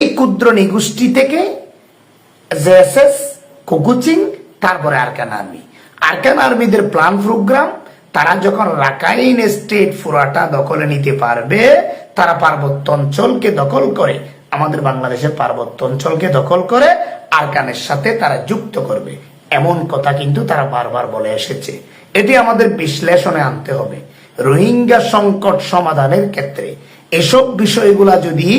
এই ক্ষুদ্র নিগোষ্ঠী থেকে জেএসএস কুকুচিং তারপরে আরকান আর্মি। আরকান আর্মিদের প্ল্যান প্রোগ্রাম, তারা যখন রাকাইন স্টেট ফুরাটা দখলে নিতে পারবে, তারা পার্বত্য অঞ্চলকে দখল করে, আমাদের বাংলাদেশের পার্বত্য অঞ্চলকে দখল করে আরকানের সাথে তারা যুক্ত করবে। এমন কথা কিন্তু তারা বারবার বলে এসেছে। এটি আমাদের বিশ্লেষণে আনতে হবে। রোহিঙ্গা সংকট সমাধানের ক্ষেত্রে এসব বিষয়গুলা যদি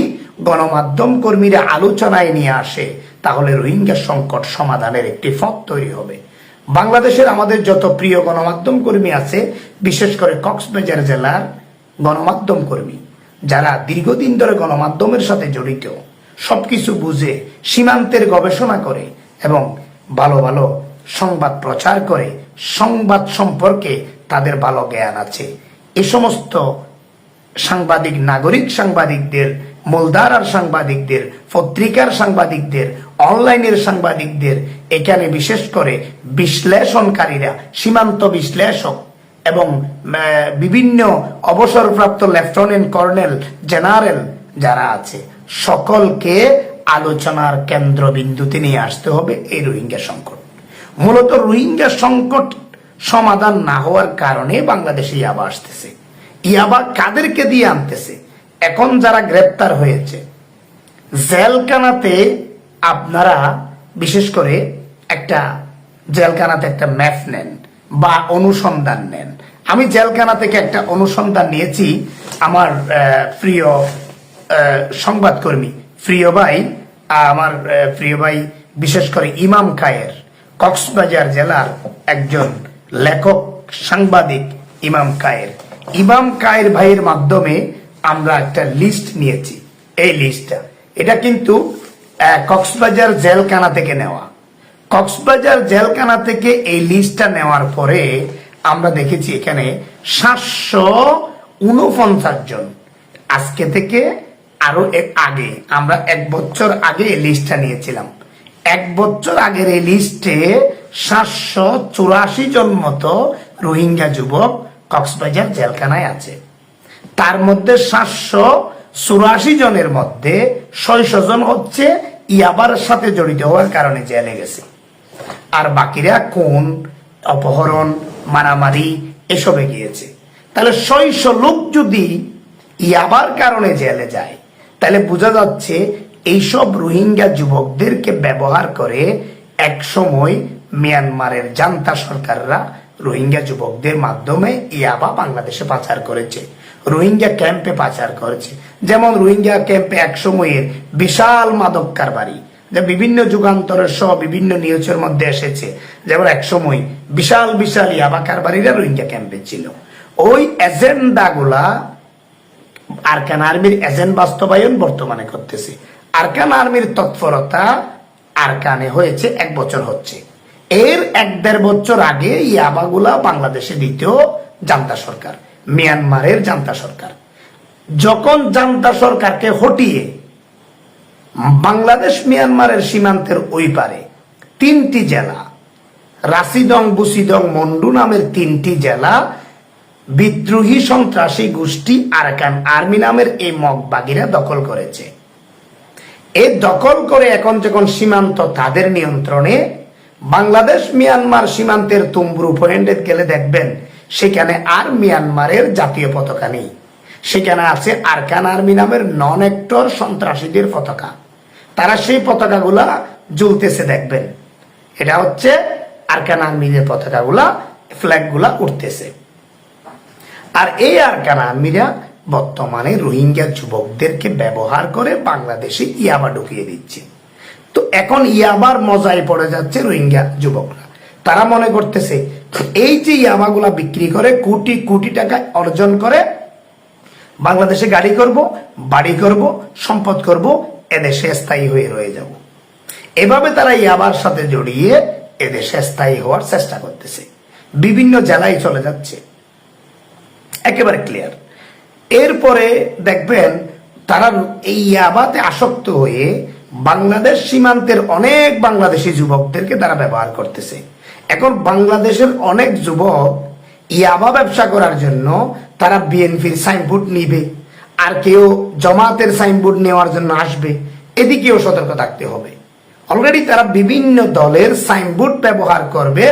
গণমাধ্যম কর্মীরা আলোচনায় নিয়ে আসে, তাহলে রোহিঙ্গা সংকট সমাধানের একটি পথ তৈরি হবে। বাংলাদেশের আমাদের যত প্রিয় গণমাধ্যম কর্মী আছে, বিশেষ করে কক্সবাজার জেলার গণমাধ্যম কর্মী, যারা দীর্ঘদিন ধরে গণমাধ্যমের সাথে জড়িত, সবকিছু বুঝে সীমান্তের গবেষণা করে এবং ভালো ভালো সংবাদ প্রচার করে, সংবাদ সম্পর্কে তাদের ভালো জ্ঞান আছে। এ সমস্ত সাংবাদিক, নাগরিক সাংবাদিকদের মূলধারার সাংবাদিকদের, পত্রিকার সাংবাদিকদের, অনলাইনের সাংবাদিকদের, এখানে বিশেষ করে বিশ্লেষণকারীরা, সীমান্ত বিশ্লেষক এবং বিভিন্ন অবসরপ্রাপ্ত লেফটেন্যান্ট কর্নেল, জেনারেল যারা আছে, সকলকে আলোচনার কেন্দ্রবিন্দুতে নিয়ে আসতে হবে এই রোহিঙ্গা সংকট। মূলত রোহিঙ্গা সংকট সমাধান না হওয়ার কারণে বাংলাদেশে ইয়াবা আসতেছে। ইয়াবা কাদেরকে দিয়ে আনতেছে? এখন যারা গ্রেপ্তার হয়েছে, জেলখানাতে আপনারা বিশেষ করে একটা, জেলখানাতে একটা ম্যাপ নেন বা অনুসন্ধান নেন। আমি জেলখানা থেকে একটা অনুসন্ধান নিয়েছি আমার প্রিয় সংবাদকর্মী, প্রিয় ভাই আমার প্রিয় ভাই, বিশেষ করে ইমাম কায়ের কক্সবাজার জেলার একজন লেখক, সাংবাদিক ইমাম কায়ের ইমাম কায়ের ভাইয়ের মাধ্যমে আমরা একটা লিস্ট নিয়েছি। এই লিস্টটা এটা কিন্তু কক্সবাজার জেলখানা থেকে নেওয়া। কক্সবাজার জেলখানা থেকে এই লিস্টটা নেওয়ার পরে আমরা দেখেছি এখানে সাতশো উনপঞ্চাশ জন। আজকে থেকে আরও এক আগে, আমরা এক বছর আগে এই লিস্টটা নিয়েছিলাম। এক বছর আগের এই লিস্টে সাতশো চুরাশি জন মতো রোহিঙ্গা যুবক কক্সবাজার জেলখানায় আছে। তার মধ্যে সাতশো চুরাশি জনের মধ্যে ছয়শো জন হচ্ছে ইয়াবার সাথে জড়িত হওয়ার কারণে জেলে গেছে। আর বাকিরা কোন অপহরণ, মারামারি, এসবে গিয়েছে। তাহলে ছয়শো লোক যদি ইয়াবার কারণে জেলে যায়, তাহলে বোঝা যাচ্ছে এইসব রোহিঙ্গা যুবকদেরকে ব্যবহার করে এক সময় মিয়ানমারের জান্তা সরকাররা রোহিঙ্গা যুবকদের মাধ্যমে ইয়াবা বাংলাদেশে পাচার করেছে। রোহিঙ্গা ক্যাম্পে পাচার করেছে। যেমন রোহিঙ্গা ক্যাম্পে এক সময়ের বিশাল মাদক কারবারি, যা বিভিন্ন যুগান্তরের সহ বিভিন্ন নিউজের মধ্যে এসেছে, যেমন এক সময় বিশাল বিশাল ইয়াবা কারবারিরা রোহিঙ্গা ক্যাম্পে ছিল। ওই এজেন্ডাগুলা আরকান আর্মির এজেন্ট বাস্তবায়ন বর্তমানে করতেছে। আরকান আর্মির তৎপরতা আরকানে হয়েছে, এক বছর হচ্ছে। এর এক দেড় বছর আগে ইয়াবাগুলা বাংলাদেশে দ্বিতীয় জান্তা সরকার। মিয়ানমারের জান্তা সরকার। যখন জান্তা সরকারকে হটিয়ে বাংলাদেশ মিয়ানমারের সীমান্তের ওই পারে তিনটি জেলা রাসিদং বুসিদং মন্ডু নামের তিনটি জেলা, বিদ্রোহী সন্ত্রাসী গোষ্ঠী আরাকান আর্মি নামের এই মগবাগিরা দখল করেছে। এই দখল করে এখন যখন সীমান্ত তাদের নিয়ন্ত্রণে, বাংলাদেশ মিয়ানমার সীমান্তের তুম্বুরু পয়েন্টে গেলে দেখবেন সেখানে আর মিয়ানমারের জাতীয় পতাকা নেই। সেখানে আছে আরকান আর্মি নামের নন একটর সন্ত্রাসীদের পতাকা। তারা সেই পতাকাগুলা জ্বলতেছে, দেখবেন। এটা হচ্ছে আরকান আর্মিদের পতাকাগুলা, ফ্ল্যাগগুলা উঠতেছে আর এই আরকান আর্মিরা বর্তমানে রোহিঙ্গা যুবকদেরকে ব্যবহার করে বাংলাদেশে ইয়াবা ঢুকিয়ে দিচ্ছে। তো এখন ইয়াবার মজায় পড়ে যাচ্ছে রোহিঙ্গা যুবকরা। তারা মনে করতেছে এই যে ইয়াবাগুলা বিক্রি করে, কোটি কোটি টাকা অর্জন করে, বাংলাদেশে গাড়ি করব, বাড়ি করব, সম্পদ করব, এদেশে স্থায়ী হয়ে রয়ে যাব। এভাবে তারা ইয়াবার সাথে জড়িয়ে এদেশে স্থায়ী হওয়ার চেষ্টা করতেছে। বিভিন্ন জেলায় চলে যাচ্ছে। একেবারে ক্লিয়ার এরপরে দেখবেন, তারা এই ইয়াবাতে আসক্ত হয়ে বাংলাদেশ সীমান্তের অনেক বাংলাদেশি যুবকদেরকে তারা ব্যবহার করতেছে। এখন বাংলাদেশের অনেক যুবক ইয়াবা ব্যবসা করার জন্য তারা বিএনপির সাইনবোর্ড নিবে আর কেউ জমাতের সাইনবোর্ড নেওয়ার জন্য আসবে। এদিকেও সতর্ক থাকতে হবে। অলরেডি তারা বিভিন্ন দলের সাইনবোর্ড ব্যবহার করবে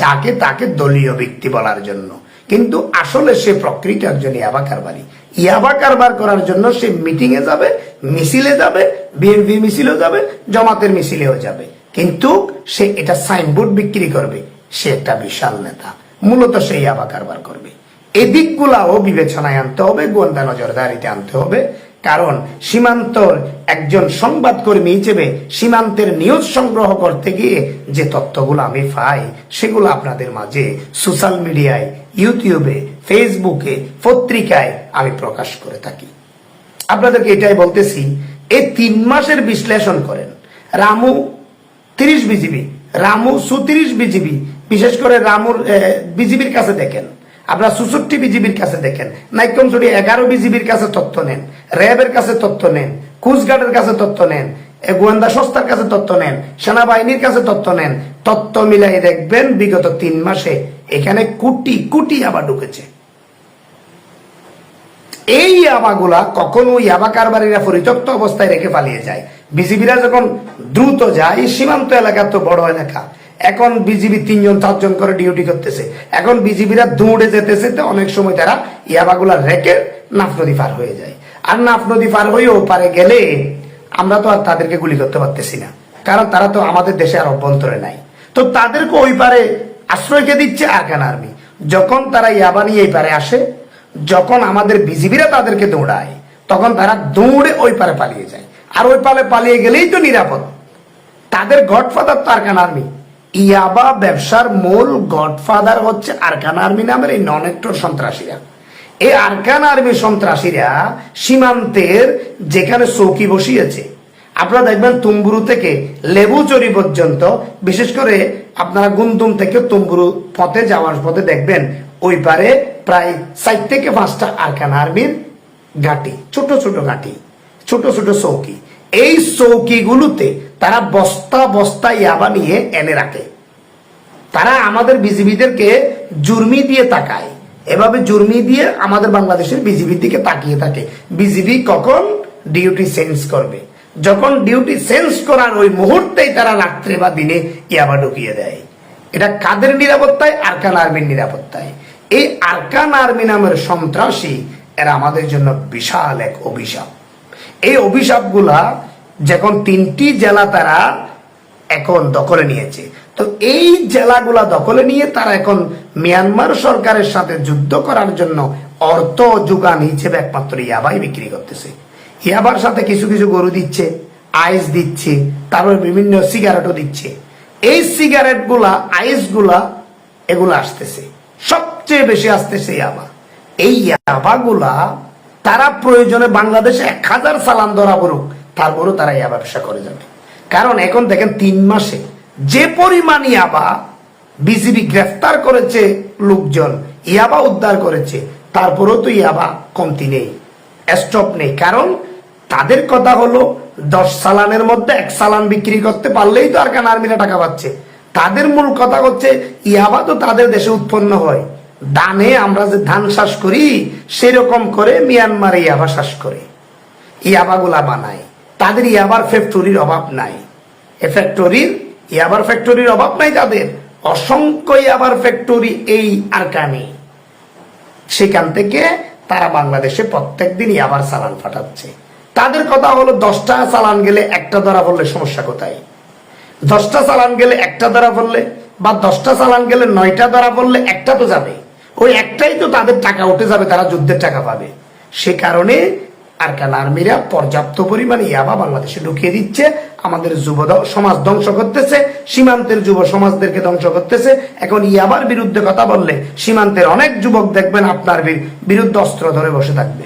যাকে তাকে দলীয় ব্যক্তি বলার জন্য। কিন্তু আসলে সে প্রকৃত একজন ইয়াবা কারবারি। ইয়াবা কারবার করার জন্য সে মিটিং এ যাবে, মিছিলে যাবে, বিএনপি মিছিলেও যাবে, জমাতের মিছিলেও যাবে। কিন্তু সে এটা সাইনবোর্ড বিক্রি করবে। সে একটা বিশাল নেতা। মূলত সে ইয়াবা কারবার করবে। এই দিকগুলাও বিবেচনায় আনতে হবে, গোয়েন্দা নজরদারিতে আনতে হবে। কারণ সীমান্তর একজন সংবাদকর্মী হিসেবে সীমান্তের নিউজ সংগ্রহ করতে গিয়ে যে তথ্যগুলো আমি পাই, সেগুলো আপনাদের মাঝে সোশ্যাল মিডিয়ায়, ইউটিউবে, ফেসবুকে, পত্রিকায় আমি প্রকাশ করে থাকি। আপনাদেরকে এটাই বলতেছি এই তিন মাসের বিশ্লেষণ করেন। রামু তিরিশ বিজিবি। রামু সুতিরিশ বিজিবি। বিশেষ করে রামুর বিজিবির কাছে দেখেন। আপনারা চৌষট্টি বিজিবির কাছে দেখেন। নাইকম চুরি এগারো বিজিবির কাছে তথ্য নেন, র্যাবের কাছে তথ্য নেন কুচগার্ডের কাছে তথ্য নেন গোয়েন্দা সংস্থার কাছে তথ্য নেন, সেনাবাহিনীর কাছে তথ্য নেন, তথ্য মিলাই দেখবেন বিগত তিন মাসে এখানে কোটি কোটি আবার ঢুকেছে। এই আবাগুলা কখনো ইয়াবা কারবারিরা পরিত্যক্ত অবস্থায় রেখে পালিয়ে যায়। বিজিবিরা যখন দ্রুত যায় সীমান্ত এলাকা তো বড় এলাকা। এখন বিজিবি তিনজন, চারজন করে ডিউটি করতেছে। এখন বিজিবিরা দৌড়ে যেতেছে তো অনেক সময় তারা ইয়াবাগুলা রেখে নাফ নদী পার হয়ে যায়। আর নাফ নদী পার হয়েও পারে গেলে আমরা তো আর তাদেরকে গুলি করতে পারতেছি না। কারণ তারা তো আমাদের দেশে আর অভ্যন্তরে নাই। তো তাদেরকে ওই পারে আশ্রয়কে দিচ্ছে আরকান আর্মি। যখন তারা ইয়াবা নিয়ে এই পারে আসে, যখন আমাদের বিজিবিরা তাদেরকে দৌড়ায়, তখন তারা দৌড়ে ওই পারে পালিয়ে যায়। আর ওই পালে পালিয়ে গেলেই তো নিরাপদ। তাদের গডফাদার তো আরকান আর্মি। ইয়াবা ব্যবসার মূল গডফাদার হচ্ছে আরকান আর্মি নামের এই নন একটর সন্ত্রাসীরা। এই আরকান আর্মি সন্ত্রাসীরা সীমান্তের যেখানে চৌকি বসিয়েছে। আপনারা দেখবেন তুম্বুরু থেকে লেবুচরি পর্যন্ত, বিশেষ করে আপনারা গুন্তুম থেকে তুম্বুরু পথে যাওয়ার পথে দেখবেন ওই পারে প্রায় চার থেকে পাঁচটা আরকান আর্মির ঘাটি, ছোট ছোট ঘাটি, ছোট ছোট চৌকি। এই চৌকিগুলোতে তারা বস্তা বস্তা ইয়াবা নিয়ে এনে রাখে। তারা আমাদের বিজিবিদেরকে জুর্মি দিয়ে তাকায়। এভাবে জুর্মি দিয়ে আমাদের বাংলাদেশের বিজিবির দিকে তাকিয়ে থাকে। বিজিবি কখন ডিউটি চেঞ্জ করবে? যখন ডিউটি চেঞ্জ করার ওই মুহূর্তেই তারা রাত্রে বা দিনে ইয়াবা ঢুকিয়ে দেয়। এটা কাদের নিরাপত্তায়? আরকান আর্মির নিরাপত্তায়। এই আরকান আর্মি নামের সন্ত্রাসী এরা আমাদের জন্য বিশাল এক অভিশাপ। এই অভিশাপগুলা যখন তিনটি জেলা তারা এখন দখলে নিয়েছে, তো এই জেলাগুলা দখলে নিয়ে তারা এখন মিয়ানমার সরকারের সাথে যুদ্ধ করার জন্য অর্থ যোগান হিসেবে একমাত্র ইয়াবাই বিক্রি করতেছে। ইয়াবার সাথে কিছু কিছু গরু দিচ্ছে, আইস দিচ্ছে, তারপর বিভিন্ন সিগারেটও দিচ্ছে। এই সিগারেটগুলা আইসগুলা এগুলো আসতেছে। সবচেয়ে বেশি আসতেছে ইয়াবা। এই ইয়াবাগুলা তারা প্রয়োজনে বাংলাদেশে এক হাজার সালান ধরা পড়ুক, তারপরও তারা ইয়া ব্যবসা করে যাবে। কারণ এখন দেখেন তিন মাসে যে পরিমাণ ইয়াবা বিজিবি গ্রেফতার করেছে লোকজন, ইয়াবা উদ্ধার করেছে, তারপরেও তো ইয়াবা কমতি নেই, স্টপ নেই। কারণ তাদের কথা হলো, দশ সালানের মধ্যে এক সালান বিক্রি করতে পারলেই তো আর কেন আর্মিরা টাকা পাচ্ছে। তাদের মূল কথা হচ্ছে, ইয়াবা তো তাদের দেশে উৎপন্ন হয়। দানে আমরা যে ধান চাষ করি, সেরকম করে মিয়ানমারে ইয়াবা চাষ করে। ইয়াবাগুলা বানায় তাদের ইয়াবার ফ্যাক্টরির অভাব নাই। এ ফ্যাক্টরির ইয়াবার ফ্যাক্টরির অভাব নাই তাদের। অসংখ্য ইয়াবার ফ্যাক্টরি এই আরকানে সেখান থেকে তারা বাংলাদেশে প্রত্যেক দিন ইয়াবার চালান ফাটাচ্ছে তাদের কথা হলো, দশটা চালান গেলে একটা ধরা পড়লে সমস্যা কোথায়? দশটা চালান গেলে একটা ধরা পড়লে বা দশটা চালান গেলে নয়টা ধরা পড়লে একটা তো যাবে ওই একটাই তো তাদের টাকা, উঠে যাবে, তারা যুদ্ধের টাকা পাবে। সে কারণে আরকান আর্মিরা পর্যাপ্ত পরিমাণে ইয়াবা বাংলাদেশে ঢুকিয়ে দিচ্ছে, আমাদের যুব সমাজ ধ্বংস করতেছে, সীমান্তের যুব সমাজদেরকে ধ্বংস করতেছে। এখন ইয়াবার বিরুদ্ধে কথা বললে সীমান্তের অনেক যুবক দেখবেন আপনার বিরুদ্ধে অস্ত্র ধরে বসে থাকবে।